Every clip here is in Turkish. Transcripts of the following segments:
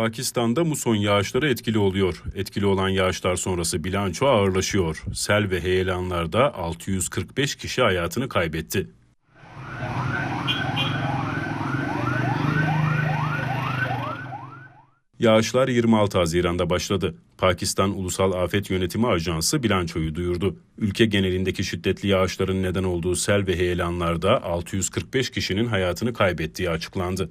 Pakistan'da muson yağışları etkili oluyor. Etkili olan yağışlar sonrası bilanço ağırlaşıyor. Sel ve heyelanlarda 645 kişi hayatını kaybetti. Yağışlar 26 Haziran'da başladı. Pakistan Ulusal Afet Yönetimi Ajansı bilançoyu duyurdu. Ülke genelindeki şiddetli yağışların neden olduğu sel ve heyelanlarda 645 kişinin hayatını kaybettiği açıklandı.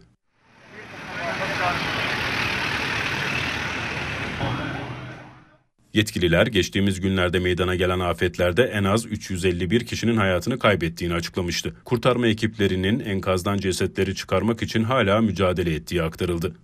Yetkililer geçtiğimiz günlerde meydana gelen afetlerde en az 351 kişinin hayatını kaybettiğini açıklamıştı. Kurtarma ekiplerinin enkazdan cesetleri çıkarmak için hala mücadele ettiği aktarıldı.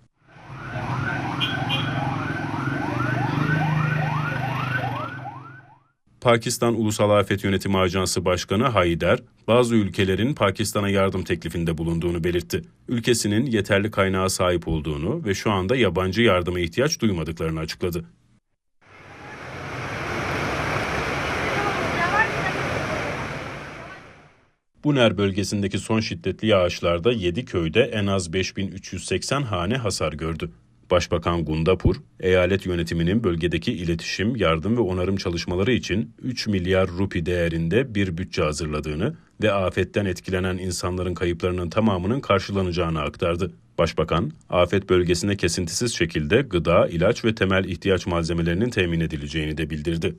Pakistan Ulusal Afet Yönetimi Ajansı Başkanı Haider, bazı ülkelerin Pakistan'a yardım teklifinde bulunduğunu belirtti. Ülkesinin yeterli kaynağa sahip olduğunu ve şu anda yabancı yardıma ihtiyaç duymadıklarını açıkladı. Buner bölgesindeki son şiddetli yağışlarda 7 köyde en az 5380 hane hasar gördü. Başbakan Gundapur, eyalet yönetiminin bölgedeki iletişim, yardım ve onarım çalışmaları için 3 milyar rupi değerinde bir bütçe hazırladığını ve afetten etkilenen insanların kayıplarının tamamının karşılanacağını aktardı. Başbakan, afet bölgesine kesintisiz şekilde gıda, ilaç ve temel ihtiyaç malzemelerinin temin edileceğini de bildirdi.